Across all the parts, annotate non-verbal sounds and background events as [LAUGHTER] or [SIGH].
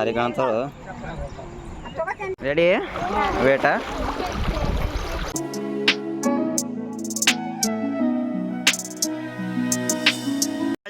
ಭಾರಿ ಕಾಣ್ತಾಳು ರೆಡಿ ವೇಟ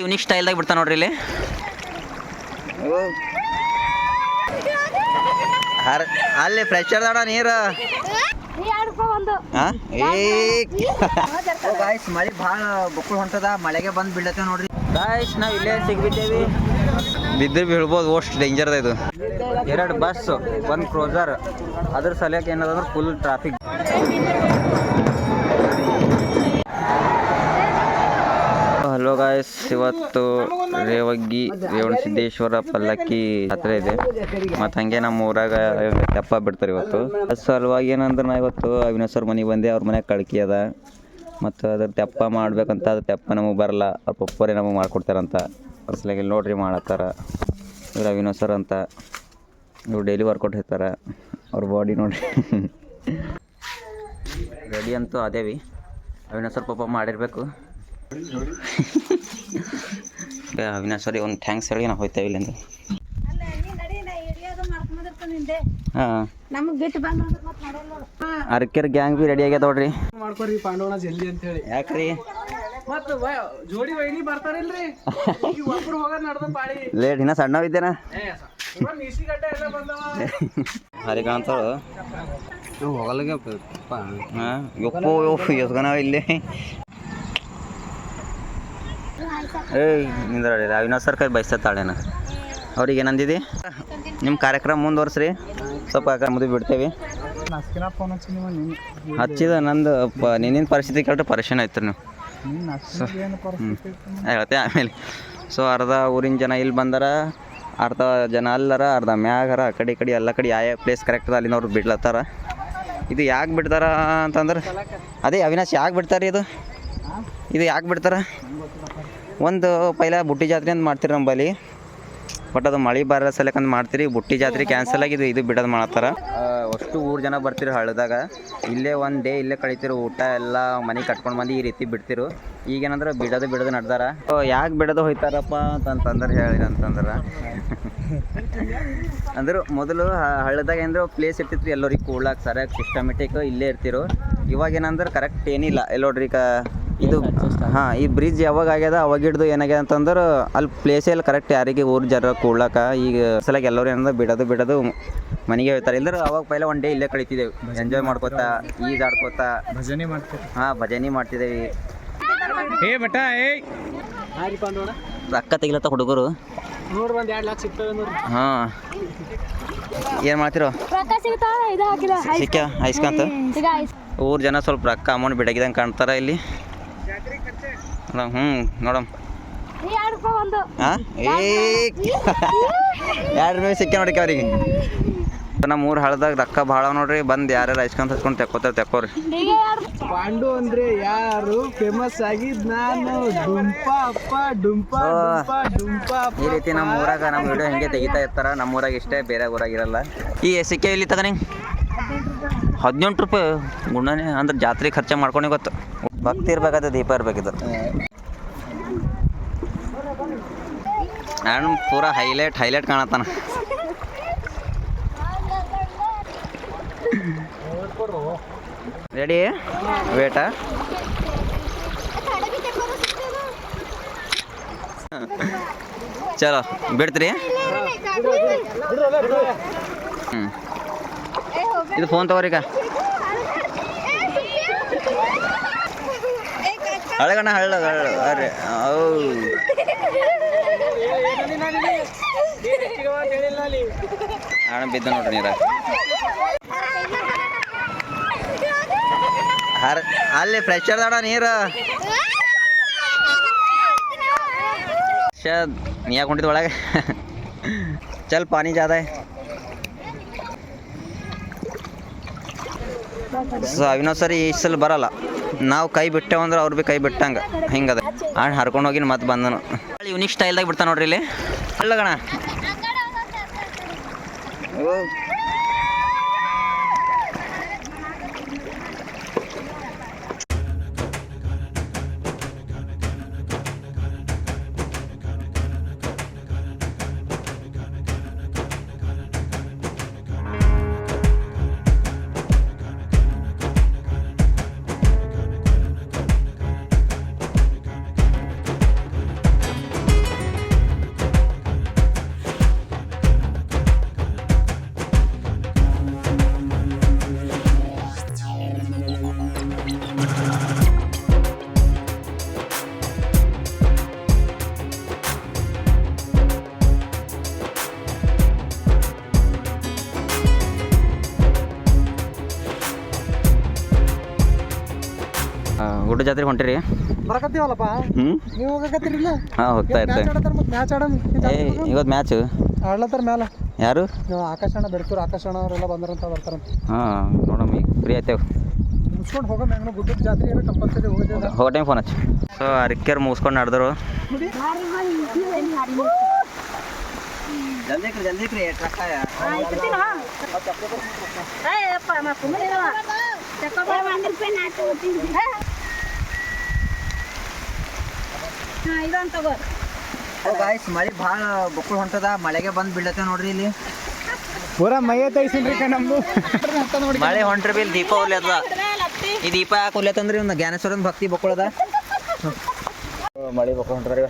ಯುನಿಕ್ ಸ್ಟೈಲ್ದಾಗ ಬಿಡ್ತಾ ನೋಡ್ರಿ ಇಲ್ಲಿ. ಹರ್ ಅಲ್ಲಿ ಫ್ರೆಶರ್ ಅದ ನೀರು. ಹಾ ಏ ಗಾಯ್ಸ್ ಮಳೆ ಭಾಳ ಬುಕ್ಕಳು ಹೊಂಟದ ಮಳೆಗೆ ಬಂದು ಬೀಳತ್ತೆ ನೋಡ್ರಿ. ಗಾಯ್ಸ್ ನಾವು ಇಲ್ಲೇ ಸಿಗ್ಬಿದ್ದೇವಿ ಬಿದ್ದರೆ ಬೀಳ್ಬೋದು, ಅಷ್ಟು ಡೇಂಜರ್ ಅದ ಇದು. ಎರಡು ಬಸ್ ಒಂದು ಕ್ರೋಸರ್ ಅದ್ರ ಸಲಕ್ಕೆ ಏನದ ಅಂದ್ರೆ ಫುಲ್ ಟ್ರಾಫಿಕ್ ಹಲೋ ಗಾಯ್ಸ್ ಇವತ್ತು ರೇವಗ್ಗಿ ರೇವಣ ಸಿದ್ದೇಶ್ವರ ಪಲ್ಲಕ್ಕಿ ಜಾತ್ರೆ ಇದೆ. ಮತ್ತು ಹಂಗೆ ನಮ್ಮ ಊರಾಗ ತೆಪ್ಪ ಬಿಡ್ತಾರೆ ಇವತ್ತು. ಅದ್ರ ಸಲುವಾಗಿ ಏನಂದ್ರೆ ನಾ ಇವತ್ತು ಅವಿನಾಶ್ ಅವ್ರ ಮನೆಗೆ ಬಂದೆ, ಅವ್ರ ಮನೆ ಕಳ್ಕಿ ಅದ. ಮತ್ತು ಅದ್ರ ತೆಪ್ಪ ಮಾಡ್ಬೇಕಂತ, ಅದು ತೆಪ್ಪ ನಮಗೆ ಬರಲ್ಲ. ಅವ್ರ ಪಪ್ಪರೇ ನಮಗೆ ಮಾಡ್ಕೊಡ್ತಾರಂತ. ಅದ್ರ ಸಲುವಾಗಿ ಇಲ್ಲಿ ನೋಡ್ರಿ ಮಾಡತ್ತಾರ. ಇವ್ರು ವಿನೋದ್ ಸರ್ ಅಂತ ಇವ್ರು ಡೈಲಿ ವರ್ಕೌಟ್ ಹೇಳ್ತಾರೆ. ಅವ್ರ ಬಾಡಿ ನೋಡ್ರಿ. ರೆಡಿ ಅಂತೂ ಅದೇವಿ. ಅವಿನಾಶ್ ಸರ್ ಪಾಪ ಮಾಡಿರಬೇಕು. ಅವಿನಾಶ್ ಸರಿ ಒಂದು ಥ್ಯಾಂಕ್ಸ್ ಹೇಳಿ ನಾವು ಹೋಗ್ತೇವೆ ಇಲ್ಲಿಂದ. ಅರ್ಕೆರ್ ಗ್ಯಾಂಗ್ ಬಿ ರೆಡಿ ಆಗ್ಯದ ನೋಡ್ರಿ. ಮಾಡ್ಕೊರಿ ಪಾಂಡವನ ಜಲ್ದಿ ಅಂತ ಹೇಳಿ ಯಾಕ್ರಿ? ಮತ್ತ ಜೋಡಿ ವೈನಿ ಬರ್ತಾರಿಲ್ರಿ? ಒಬ್ರು ಹೋಗೋದ್ ನಡ್ದ ಪಾಳಿ ಲೇಟ್ ಇನ್ನ ಸಣ್ಣವಿದ್ದೇನ ಇದ್ದೇನ? ನೀಸಿ ಗಡ್ಡೆ ಎಲ್ಲ ಬಂದವ. ಹರಿ ಕಾಣ್ತಾಳು ಹೋಗಲ್ಗೆ ಹಾಂ? ಯಪ್ಪೋ ಎಸ್ಗನಾವ ಇಲ್ಲಿ. ಏಯ್ ನಿಂದ್ರಿ ಅವಿನಾಶ್ ಸರ್ ಕೈ ತಾಳೆನ ಅವ್ರಿಗೆ ಏನಂದಿದಿ? ನಿಮ್ಮ ಕಾರ್ಯಕ್ರಮ ಮುಂದುವರ್ಸ್ರಿ. ಸ್ವಲ್ಪ ಯಾಕಂದ್ರೆ ಮುದಿ ಬಿಡ್ತೇವೆ. ಹಚ್ಚಿದ ನಂದು ಪ ನಿನ್ನಿನ ಪರಿಸ್ಥಿತಿ ಕೇಳ್ರೆ ಪರಿಶೀನ ಆಯ್ತು ನೀವು. ಹೇಳ್ತೆ ಆಮೇಲೆ ಸೊ ಅರ್ಧ ಊರಿನ ಜನ ಇಲ್ಲಿ ಬಂದಾರ ಅರ್ಧ ಜನ ಅಲ್ಲರ ಅರ್ಧ ಮ್ಯಾಗರ ಆ ಕಡೆ ಈ ಕಡೆ ಎಲ್ಲ ಕಡೆ ಯಾವ ಪ್ಲೇಸ್ ಕರೆಕ್ಟ್ ಅದ ಅಲ್ಲಿನವ್ರು ಬಿಡ್ಲತ್ತಾರ. ಇದು ಯಾಕೆ ಬಿಡ್ತಾರ ಅಂತಂದ್ರೆ ಅದೇ ಅವಿನಾಶ್ ಯಾಕೆ ಬಿಡ್ತಾರೆ ಇದು? ಇದು ಯಾಕೆ ಬಿಡ್ತಾರ? ಒಂದು ಪೈಲ ಬುಟ್ಟಿ ಜಾತ್ರೆ ಅಂತ ಮಾಡ್ತೀರಿ ನಂಬಲ್ಲಿ. ಬಟ್ ಅದು ಮಳೆ ಬರೋ ಸಲಕಂತ ಮಾಡ್ತೀರಿ, ಬುಟ್ಟಿ ಜಾತ್ರೆ ಕ್ಯಾನ್ಸಲ್ ಆಗಿದ್ದು ಇದು ಬಿಡೋದು ಮಾಡತ್ತಾರ ಅಷ್ಟು ಊರು ಜನ ಬರ್ತೀರಿ ಹಳ್ಳದಾಗ. ಇಲ್ಲೇ ಒಂದು ಡೇ ಇಲ್ಲೇ ಕಳಿತಿರು, ಊಟ ಎಲ್ಲ ಮನೆ ಕಟ್ಕೊಂಡು ಬಂದು ಈ ರೀತಿ ಬಿಡ್ತಿರು. ಈಗೇನಂದ್ರೆ ಬಿಡೋದು ಬಿಡೋದು ನಡ್ದಾರ. ಯಾಕೆ ಬಿಡೋದು ಹೋಯ್ತಾರಪ್ಪ ಅಂತಂತಂದ್ರೆ ಹೇಳಿ, ಅಂತಂದ್ರೆ. [LAUGHS] ಅಂದ್ರೆ ಮೊದಲು ಹಳ್ಳದಾಗ ಅಂದ್ರೆ ಪ್ಲೇಸ್ ಇರ್ತಿತ್ತು ಎಲ್ಲರಿಗೆ ಕೂಡ್ಲಾಕ ಸರಿಯಾಗಿ ಸಿಸ್ಟಮೆಟಿಕ್ ಇಲ್ಲೇ ಇರ್ತಿರು. ಇವಾಗ ಏನಂದ್ರೆ ಕರೆಕ್ಟ್ ಏನಿಲ್ಲ. ಎಲ್ಲೋಡ್ರಿ ಈಗ ಇದು ಹಾಂ ಈ ಬ್ರಿಡ್ಜ್ ಯಾವಾಗ ಆಗ್ಯದ? ಅವಾಗ ಹಿಡಿದು ಏನಾಗ್ಯದ ಅಂತಂದ್ರೆ ಅಲ್ಲಿ ಪ್ಲೇಸೇ ಇಲ್ಲ ಕರೆಕ್ಟ್ ಯಾರಿಗೆ ಊರು ಜರ ಕೂಡ್ಲಾಕ ಈಗ ಸಲಕ್ಕೆ ಎಲ್ಲರೂ ಏನಂದ್ರೆ ಬಿಡೋದು ಬಿಡೋದು ಮನೆಗೆ ಹೇಳ್ತಾರೆ ಇಲ್ಲದ್ರೆ ಅವಾಗ ಪೈಲ ಒನ್ ಡೇ ಇಲ್ಲೇ ಕಳಿತಿದ್ದೇವೆ ಎಂಜಾಯ್ ಮಾಡ್ಕೋತಾ ಈಜಾಡ್ಕೋತ ಭಜನೆ ಮಾಡ್ತೀವಿ ಹಾಂ ಭಜನೆ ಮಾಡ್ತಿದ್ದೇವೆ ಏ ಬಟ ಏ! ರೊಕ್ಕ ತೆಗಿಲತ್ತ ಹುಡುಗರು. ಹಾಂ. ಏನು ಮಾಡ್ತಿರೋ? ರೊಕ್ಕ ಸಿಗ್ತಾವ ಇದು ಹಾಕಿದ. ಸಿಕ್ಕ ಐಸ್ಕಂತ ಊರು ಜನ ಸ್ವಲ್ಪ ರೊಕ್ಕ ಅಮೌಂಟ್ ಬಿಡಗಿದಂಗೆ ಕಾಣ್ತಾರ ಇಲ್ಲಿ. ನೋಡಮ್ ಹ್ಞೂ ನೋಡಮ್ ಹಾಂ ಏ ಎರಡು ರೂಪಾಯಿ ಸಿಕ್ಕ ನೋಡಿಕ ಅವ್ರಿಗೆ. ನಮ್ಮ ಊರು ಹಳದಾಗ ರೊಕ್ಕ ಭಾಳ ನೋಡ್ರಿ ಬಂದು ಯಾರ್ಯಾರು ಐಸ್ಕೊಂಡ್ ಹಚ್ಕೊಂಡು ತೆಕ್ಕೋತಾರೆ ತೆಕ್ಕೋರಿ. ಪಾಂಡು ಅಂದ್ರೆ ಯಾರು? ಫೇಮಸ್ ಆಗಿದ್ ನಾನು. ಡುಂಪ ಅಪ್ಪ ಡುಂಪ ಡುಂಪ ಡುಂಪ ಈ ರೀತಿ ನಮ್ಮ ಊರಾಗ ನಮ್ಮ ವಿಡಿಯೋ ಹಿಂಗೆ ತೆಗಿತಾ ಇರ್ತಾರ ನಮ್ಮ ಊರಾಗ ಇಷ್ಟೇ ಬೇರೆ ಊರಾಗ ಇರಲ್ಲ. ಈ ಸಿಕ್ಕೆ ಇಲ್ಲಿ ತಗನಿ ನಿಂಗೆ ಹದಿನೆಂಟು ರೂಪಾಯಿ. ಗುಣನೇ ಅಂದ್ರೆ ಜಾತ್ರೆ ಖರ್ಚ ಮಾಡ್ಕೊಂಡೆ ಗೊತ್ತು. ಭಕ್ತಿ ಇರ್ಬೇಕಾದ್ರೆ ದೀಪ ಇರ್ಬೇಕಿದ್ರು ನಾನು ಪೂರಾ ಹೈಲೈಟ್ ಹೈಲೈಟ್ ಕಾಣತ್ತಾನ. ರೆಡಿ ವೇಟ ಚಲೋ, ಬಿಡ್ತೀರಿ? ಹ್ಞೂ ಇದು ಫೋನ್ ತಗೋರಿಕ ಹಳಗಣ ಹಳ್ಳ. ಅರೆ ಹಣ ಬಿದ್ದ ನೋಡ್ರಿ ನೀರ. ಅಲ್ಲಿ ಫ್ರೆಶರ್ ಅದಾಡ ನೀರ. ನೀ ಯಾಕೆ ಹೊಂಟಿದ್ ಒಳಗೆ? ಚಲ್ ಪಾನಿ ಜಾದ ಸೊ ಅವಿನೋ ಸರಿ ಈ ಸಲ ಬರಲ್ಲ. ನಾವು ಕೈ ಬಿಟ್ಟೇವಂದ್ರೆ ಅವ್ರು ಭೀ ಕೈ ಬಿಟ್ಟಂಗೆ. ಹಿಂಗದ. ಹಣ್ಣು ಹರ್ಕೊಂಡು ಹೋಗಿ ಮತ್ತೆ ಬಂದನು. ಯುನಿಕ್ ಸ್ಟೈಲ್ದಾಗ ಬಿಡ್ತಾನೆ ನೋಡ್ರಿ ಇಲ್ಲಿ. ಅಲ್ಲಗಣ. ಊಟ ಜಾತ್ರೆ ಹೊಂಟಿರಿ ಬರಕತ್ತೀವಲ್ಲಪ್ಪ ಹ್ಞೂ ನೀವು ಹೋಗಕತ್ತೀರಿಲ್ಲ ಹಾಂ ಹೋಗ್ತಾ ಮತ್ತೆ ಮ್ಯಾಚ್ ಆಡಮ್ ಏ ಇವತ್ತು ಮ್ಯಾಚು ಆಡ್ಲತ್ತಾರ ಮ್ಯಾಲ ಯಾರು ಆಕಾಶಣ ಬೆರ್ತೂರು ಆಕಾಶಣ್ಣ ಅವರೆಲ್ಲ ಬಂದ್ರಂತ ಬರ್ತಾರಂತ ಹಾಂ ನೋಡಮ್ಮ ಈಗ ಫ್ರೀ ಆಯ್ತೇವೆ ಮುಗಿಸ್ಕೊಂಡು ಹೋಗೋ ಹೆಂಗ ಗುಡ್ಡದ ಜಾತ್ರೆ ಏನೋ ಕಂಪಲ್ಸರಿ ಹೋಗಿದ್ದೇವೆ ಹೋಗೋ ಟೈಮ್ ಫೋನ್ ಹಚ್ಚಿ ಸೊ ಅರಿಕೆರ್ ಮುಗಿಸ್ಕೊಂಡು ನಡೆದ್ರು ಜಲ್ದಿ ಜಲ್ದಿ ಇದೊಂದು ತಗೋ. ಗಾಯ್ಸ್ ಮಳೆ ಭಾಳ ಬಕ್ಕುಳು ಹೊಂಟದ. ಮಳೆಗೆ ಬಂದು ಬೀಳತ್ತೆ ನೋಡ್ರಿ ಇಲ್ಲಿ. ಪೂರಾ ಮೈಯ ತೈಸಿನ್ರಿ ನಮ್ದು. ಮಳೆ ಹೊಂಟ್ರಿ ಬಿ ದೀಪ ಉರ್ಲತ್ತದ ಈ ದೀಪ ಯಾಕೆ ಉರ್ಲತ್ತಂದ್ರಿ ಒಂದು ಜ್ಞಾನೇಶ್ವರನ ಭಕ್ತಿ ಬಕ್ಕುಳದ ಮಳೆ ಬಕ್ಕ ಹೊಂಟ್ರಿ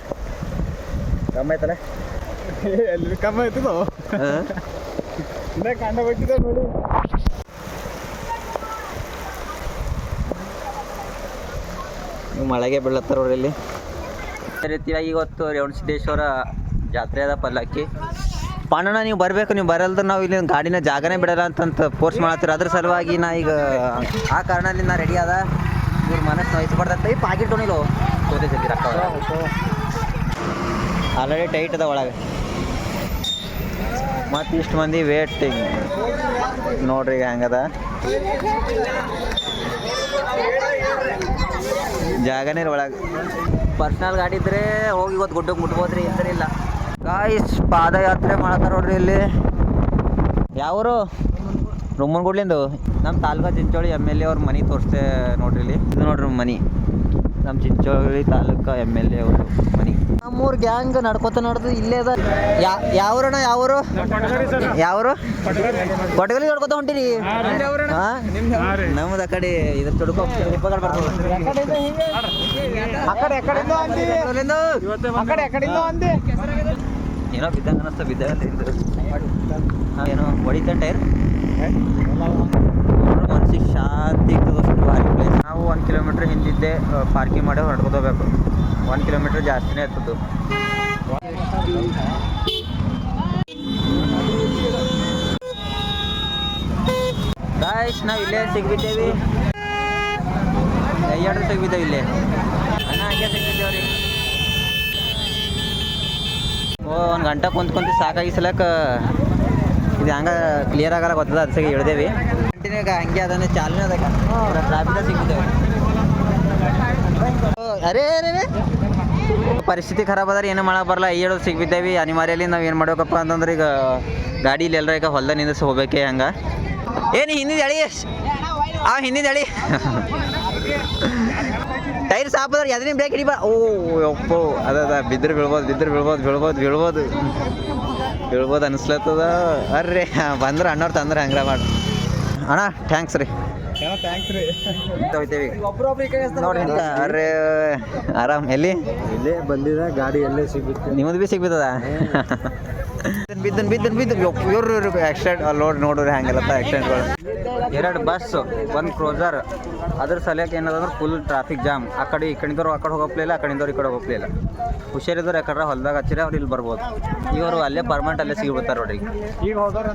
ಕಮ್ಮಿ ಐತಲ್ಲ ಎಲ್ಲಿ ಕಮ್ಮ ಆಯ್ತದ ಕಂಡ ಬಿಟ್ಟಿದೆ ನೋಡಿ. ನೀವು ಮಳೆಗೆ ಬೀಳತ್ತಾರ ನೋಡ್ರಿ ಇಲ್ಲಿ. ಅದೇ ರೀತಿಯಾಗಿ ಇವತ್ತು ರೇವಣಸಿದ್ದೇಶ್ವರ ಜಾತ್ರೆ ಅದ ಪಲ್ಲಕ್ಕಿ. ಪಣ್ಣನ ನೀವು ಬರಬೇಕು, ನೀವು ಬರಲ್ದ್ರೆ ನಾವು ಇಲ್ಲಿ ಗಾಡಿನ ಜಾಗನೇ ಬಿಡಲ್ಲ ಅಂತಂತ ಫೋರ್ಸ್ ಮಾಡತ್ತೀರ ಅದ್ರ ಸಲುವಾಗಿ ನಾ ಈಗ ಆ ಕಾರಣದಿಂದ ನಾ ರೆಡಿ ಅದ. ಇವ್ರ ಮನಸ್ಸು ನೋಯಿಸ್ಬಾರ್ದಂತ ಈ ಪಾಕಿಟ್ ತೊಣಿಲು ಆಲ್ರೆಡಿ ಟೈಟ್ ಅದ ಒಳಗೆ. ಮತ್ತು ಇಷ್ಟು ಮಂದಿ ವೇಟಿಂಗ್ ನೋಡ್ರಿ ಹೆಂಗದ. ಜಾಗನೇ ಒಳಗೆ. ಪರ್ಸ್ನಲ್ ಗಾಡಿ ಇದ್ರೆ ಹೋಗಿ ಇವತ್ತು ಗುಡ್ಡಕ್ಕೆ ಮುಟ್ಬೋದ್ರಿ ಇದ್ರೆ ಇಲ್ಲ. ಗಾಯ್ಸ್ ಪಾದಯಾತ್ರೆ ಮಾಡತ್ತಾರ ನೋಡ್ರಿ ಇಲ್ಲಿ. ಯಾವರು? ರುಮ್ಮನ್ಗುಡ್ಲಿಂದು. ನಮ್ಮ ತಾಲೂಕ ಚಿಂಚೋಳಿ ಎಂ ಎಲ್ ಎ ಅವ್ರ ಮನೆ ತೋರಿಸ್ತೆ ನೋಡ್ರಿ ಇಲ್ಲಿ. ಇದು ನೋಡ್ರಿ ಮನೆ. ನಮ್ಮ ಚಿಂಚೋಳಿ ತಾಲೂಕಾ ಎಂ ಎಲ್ ಎ ಅವರು ಮನೆ. ನಮ್ಮೂರು ಗ್ಯಾಂಗ್ ನಡ್ಕೋತ ನಡೆದು ಇಲ್ಲೇ ಅದ. ಯಾವ್ರಣ ಯಾವರು? ಯಾವರು? ಕೊಟಗಲಿ ನೋಡ್ಕೋತ ಹೊಂಟಿರಿ. ನಮ್ದು ಆ ಕಡೆ ಇದ್ರ ತೊಡ್ಕೊ ಏನೋ ಬಿದ್ದಂಗ ಅನಸ್ತ, ಬಿದ್ದಾಗ ಏನೋ ಹೊಡಿತ ಟೈರ್. ಮನ್ಸಿಗೆ ಶಾಂತಿ ನಾವು ಒಂದು ಕಿಲೋಮೀಟರ್ ಹಿಂದಿದ್ದೆ ಪಾರ್ಕಿಂಗ್ ಮಾಡಿ ಹೊರಡ್ಕೋಬೇಕು ಒಂದು ಕಿಲೋಮೀಟರ್ ಜಾಸ್ತಿನೇ ಇರ್ತದ್ದು ಗಾಯ್ಸ್ ನಾವು ಇಲ್ಲೇ ಸಿಗ್ಬಿದ್ದೇವೆ ಎರಡು ಸಿಗ್ಬಿದ್ದೇವೆ ಇಲ್ಲೇ. ಅಣ್ಣ ಹಂಗೆ ಸಿಗ್ಬಿದ್ದೇವ್ರಿ ಓ ಒಂದು ಗಂಟೆ ಕುಂತ್ ಕುಂತು ಸಾಕಾಗಿ ಸಲಕ ಇದು ಹಂಗ ಕ್ಲಿಯರ್ ಆಗಲ್ಲ ಗೊತ್ತದ ಅದಕ್ಕೆ ಇಳ್ದೇವಿ ಕಂಟಿನ್ಯೂ ಹಂಗೆ ಅದನ್ನ ಚಾಲನೆ ಅದಕ್ಕೆ ಟ್ರಾಫಿಕ್ ಸಿಗ್ಬಿದ್ದೇವೆ. ಅರೇ. ಪರಿಸ್ಥಿತಿ ಖರಾಬ್ ಅದ ಏನು ಮಾಡಕ್ಕೆ ಬರಲ್ಲ. ಹೇಳೋದು ಸಿಗ್ಬಿದ್ದೇವಿ. ಅನಿವಾರ್ಯಲ್ಲಿ ನಾವು ಏನು ಮಾಡ್ಬೇಕಪ್ಪ ಅಂತಂದ್ರೆ ಈಗ ಗಾಡಿ ಇಲ್ಲಿ ಎಲ್ಲರ ಈಗ ಹೊಲ್ದ ನಿಂದಿಸಿ ಹೋಗ್ಬೇಕೆ ಹಂಗೆ. ಏನು ಹಿಂದಿದ ಅಳಿ ಆ ಹಿಂದಿದ ಅಳಿ ಟೈರ್ ಸಾಪದ್ರೆ ಅದ್ರ ಎದನೇ ಬ್ರೇಕ್ ಹಿಡಿಬಾ. ಓ, ಯಪ್ಪೋ, ಅದ ಅದ, ಬಿದ್ರೆ ಬೀಳ್ಬೋದು ಬಿದ್ರೆ ಬೀಳ್ಬೋದು ಬೀಳ್ಬೋದು ಬೀಳ್ಬೋದು. ಬೀಳ್ಬೋದು ಅನಿಸ್ಲತ್ತದ. ಅರ್ರಿ, ಬಂದ್ರೆ ಅಣ್ಣವ್ರು ತಂದ್ರೆ ಹಂಗ್ರ ಮಾಡಿ. ಅಣ್ಣ ಥ್ಯಾಂಕ್ಸ್ ರೀ. ಥ್ಯಾಂಕ್ಸ್ ರೀ. ಹೋಯ್ತೇವಿ ಒಬ್ರೊಬ್ರು ಈ ಕಡೆ ನೋಡ್ರಿ ಇಂತ ಆರಾಮ್ ಎಲ್ಲಿ? ಇಲ್ಲೇ ಬಂದಿದ ಗಾಡಿ ಎಲ್ಲೇ ಸಿಗುತ್ತೆ ನಿಮ್ದು ಭೀ ಸಿಗ್ಬಿದ್ದದ ಬಿದ್ದನ್ ಬಿದ್ದನ್ ಬಿದ್ದು ಆಕ್ಸಿಡೆಂಟ್ ನೋಡಿ ನೋಡ್ರಿ ಹಂಗೆಲ್ಲತ್ತ ಆಕ್ಸಿಡೆಂಟ್ಗಳು ಎರಡು ಬಸ್ ಒಂದು ಕ್ರೋಸರ್ ಅದ್ರ ಸಲಕ್ಕೆ ಏನದಂದ್ರೆ ಫುಲ್ ಟ್ರಾಫಿಕ್ ಜಾಮ್ ಆ ಕಡೆ, ಈ ಕಡೆದವ್ರು, ಆ ಕಡೆ ಹೋಗಪ್ಲಿಲ್ಲ ಆ ಕಡೆದವ್ರು, ಈ ಕಡೆ ಹೋಗಪ್ಲಿಲ್ಲ ಹುಷಾರಿದ್ದವ್ರು ಯಾಕಂದ್ರೆ ಹೊಲ್ದಾಗ ಹಚ್ಚಿರ ಅವ್ರು ಇಲ್ಲಿ ಬರ್ಬೋದು. ಇವರು ಅಲ್ಲೇ ಪರ್ಮನೆಂಟ್ ಅಲ್ಲೇ ಸಿಗ್ಬಿಡ್ತಾರೆ ನೋಡ್ರಿ.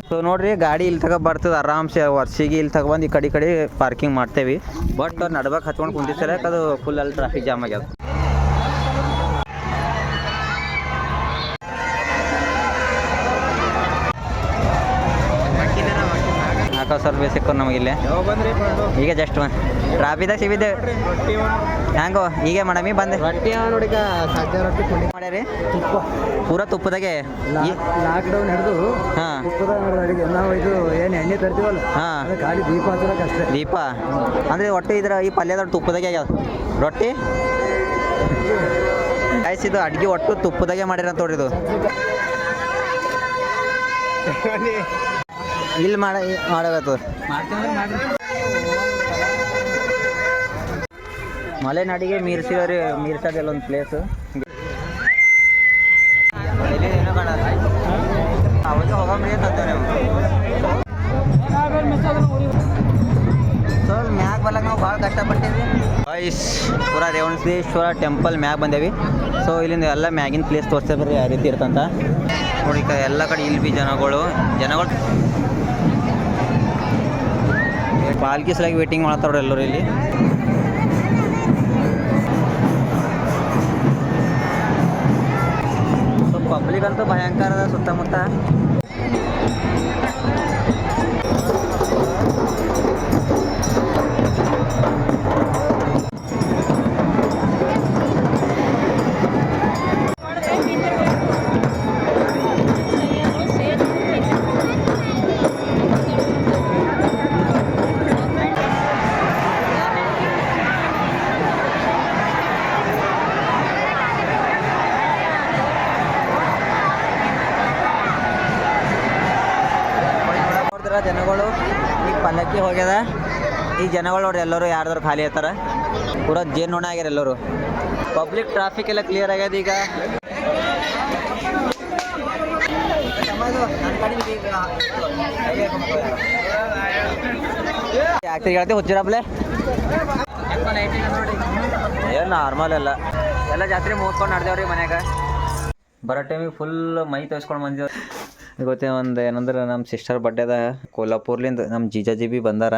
ಸೊ ನೋಡ್ರಿ, ಗಾಡಿ ಇಲ್ಲಿ ತಗ ಬರ್ತದೆ, ಆರಾಮ್ಸೆ ವರ್ಷಿಗೆ ಇಲ್ಲಿ ತಗೊಬಂದು ಈ ಕಡೆ ಈ ಕಡೆ ಪಾರ್ಕಿಂಗ್ ಮಾಡ್ತೇವೆ. ಬಟ್ ನಡ್ಬೇಕು ಹಚ್ಕೊಂಡು ಕುಂತಿರ್ತಾರೆ ಅದು ಫುಲ್ ಅಲ್ಲಿ ಟ್ರಾಫಿಕ್ ಜಾಮ್ ಆಗ್ಯದ. ನಾಲ್ಕು ಸಾವಿರ ರೂಪಾಯಿ ನಮಗಿಲ್ಲಿ. ಈಗ ಜಸ್ಟ್ ಸಿಗಿದ್ದೇವೆ ರೊಟ್ಟಿ ಹ್ಯಾಂಗೋ? ಈಗ ಮಾಡಮಿ ಬಂದೆ. ರೊಟ್ಟಿ ನೋಡಿಗ ಸಜ್ಜ ರೊಟ್ಟಿ ಕೊಂಡಿ ಮಾಡ್ಯಾರಿ? ತುಪ್ಪ. ಪೂರ ತುಪ್ಪದಾಗೆ ಲಾಕ್ಡೌನ್ ಹಿಡಿದು ಹಾಂ. ತುಪ್ಪದ ಅಡಿಗೆ. ನಾವು ಇದು ಏನು ಎಣ್ಣೆ ತರ್ತೀವಲ್ಲ ಹಾಂ. ಖಾಲಿ ದೀಪ ಹಚ್ಚಲಕ್ಕೆ ಅಷ್ಟೇ. ದೀಪ? ಅಂದ್ರೆ ಒಟ್ಟು ಇದ್ರ ಈ ಪಲ್ಯದ ತುಪ್ಪದಾಗೆ ಆಗ್ಯಾವ. ರೊಟ್ಟಿ? ಕಾಯಿಸಿದ್ದು ಇದು ಅಡ್ಗೆ ಒಟ್ಟು ತುಪ್ಪದಾಗೆ ಮಾಡಿರ ನೋಡ್ರಿ ಇದು. ಇಲ್ಲಿ ಮಾಡ ಮಾಡಾಗತ್ತದ ಮಲೆನಾಡಿಗೆ ಮೀರ್ಸಿರೋರಿ ಮೀರ್ಸೋದಿಲ್ಲ ಒಂದು ಪ್ಲೇಸು ಏನೋ ಅಂತ ಸೊ ಮ್ಯಾಗ ಬಲ್ಲಕ ನಾವು ಭಾಳ ಕಷ್ಟಪಟ್ಟಿವಿ ವಾಯ್ಸ್ ಪೂರ ಟೆಂಪಲ್ ಮ್ಯಾಗ ಬಂದೇವಿ. ಸೊ ಇಲ್ಲಿಂದ ಎಲ್ಲ ಮ್ಯಾಗಿನ ಪ್ಲೇಸ್ ತೋರಿಸ್ತೇವೆ ಯಾವ ರೀತಿ ಇರ್ತಂತ. ನೋಡಿ ಎಲ್ಲ ಕಡೆ ಇಲ್ಲಿ ಬಿ ಜನಗಳು. ಜನಗಳು ಪಾಲ್ಕಿ ಸಲಾಗಿ ವೇಟಿಂಗ್ ಮಾಡ್ತಾವ್ರ ಎಲ್ಲರೂ ಇಲ್ಲಿ. ಪಬ್ಲಿಕ್ ಅಂತೂ ಭಯಂಕರ ಸುತ್ತಮುತ್ತ. ಈ ಜನಗಳು ನೋಡ್ರಿ ಎಲ್ಲರೂ ಯಾರ್ದಾರು ಖಾಲಿ ಆಯ್ತಾರ ಪೂರಾ ಜೇನು ನೋಣ ಆಗ್ಯಾರ ಎಲ್ಲರೂ. ಪಬ್ಲಿಕ್ ಟ್ರಾಫಿಕ್ ಎಲ್ಲ ಕ್ಲಿಯರ್ ಆಗ್ಯದ ಈಗ? ಹುಚ್ಚಿರಪ್ಲೆ? ಏನು ನಾರ್ಮಲ್ ಎಲ್ಲ. ಎಲ್ಲ ಜಾತ್ರೆ ಮುಗಿಸ್ಕೊಂಡು ನಡ್ದೇವ್ರಿ ಮನ್ಯಾಗ. ಬರೋ ಟೈಮಿಗೆ ಫುಲ್ ಮೈ ತೋರಿಸ್ಕೊಂಡು ಬಂದಿದ್ದೇವೆ ಗೊತ್ತೇ ಒಂದು ಏನಂದ್ರೆ ನಮ್ಮ ಸಿಸ್ಟರ್ ಬಡ್ಡೆದ ಕೊಲ್ಲಾಪುರ್ಲಿಂದ ನಮ್ಮ ಜೀಜಾಜಿ ಬಿ ಬಂದಾರ.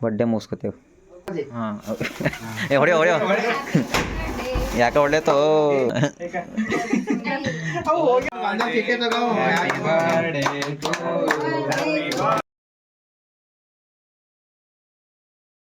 ಬಡ್ಡೆ ಮುಗಿಸ್ಕೊತೇವೆ ಹಾಂ ಏ ಹೊಡಿಯೋ ಹೊಡಿಯೋ ಯಾಕೆ ಹೊಡ್ಲೇತೋ